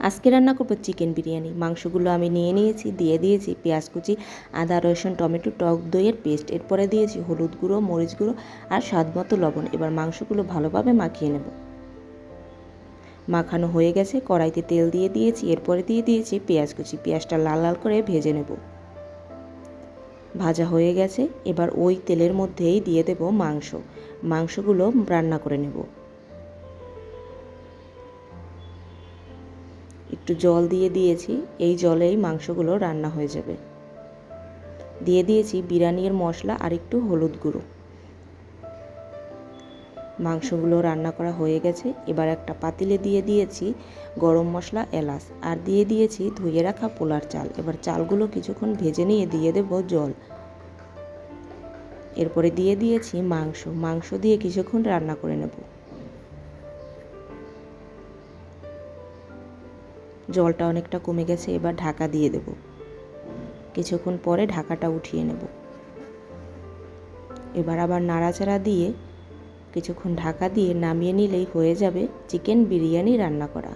আজকে রান্না করব চিকেন বিরিয়ানি। মাংসগুলো আমি নিয়ে নিয়েছি, দিয়ে দিয়েছি পেঁয়াজ কুচি, আদা, রসুন, টমেটো, টক দইয়ের পেস্ট। এরপরে দিয়েছি হলুদ গুঁড়ো, মরিচ গুঁড়ো আর স্বাদ মতো লবণ। এবার মাংসগুলো ভালোভাবে মাখিয়ে নেব। মাখানো হয়ে গেছে, কড়াইতে তেল দিয়ে দিয়েছি। এরপরে দিয়ে দিয়েছি পেঁয়াজ কুচি। পেঁয়াজটা লাল লাল করে ভেজে নেব। ভাজা হয়ে গেছে। এবার ওই তেলের মধ্যেই দিয়ে দেব মাংস। মাংসগুলো রান্না করে নেব। একটু জল দিয়ে দিয়েছি, এই জলেই মাংসগুলো রান্না হয়ে যাবে। দিয়ে দিয়েছি বিরিয়ানির মশলা আর একটু হলুদ গুঁড়ো। মাংসগুলো রান্না করা হয়ে গেছে, এবার একটা পাতিলে দিয়ে দিয়েছি গরম মশলা, এলাচ, আর দিয়ে দিয়েছি ধুয়ে রাখা পোলার চাল। এবার চালগুলো কিছুক্ষণ ভেজে নিয়ে দিয়ে দেব জল। এরপরে দিয়ে দিয়েছি মাংস মাংস দিয়ে কিছুক্ষণ রান্না করে নেব। জলটা অনেকটা কমে গেছে, এবার ঢাকা দিয়ে দেব। কিছুক্ষণ পরে ঢাকাটা উঠিয়ে নেব। এবার আবার নাড়াচাড়া দিয়ে কিছুক্ষণ ঢাকা দিয়ে নামিয়ে নিলেই হয়ে যাবে চিকেন বিরিয়ানি রান্না করা।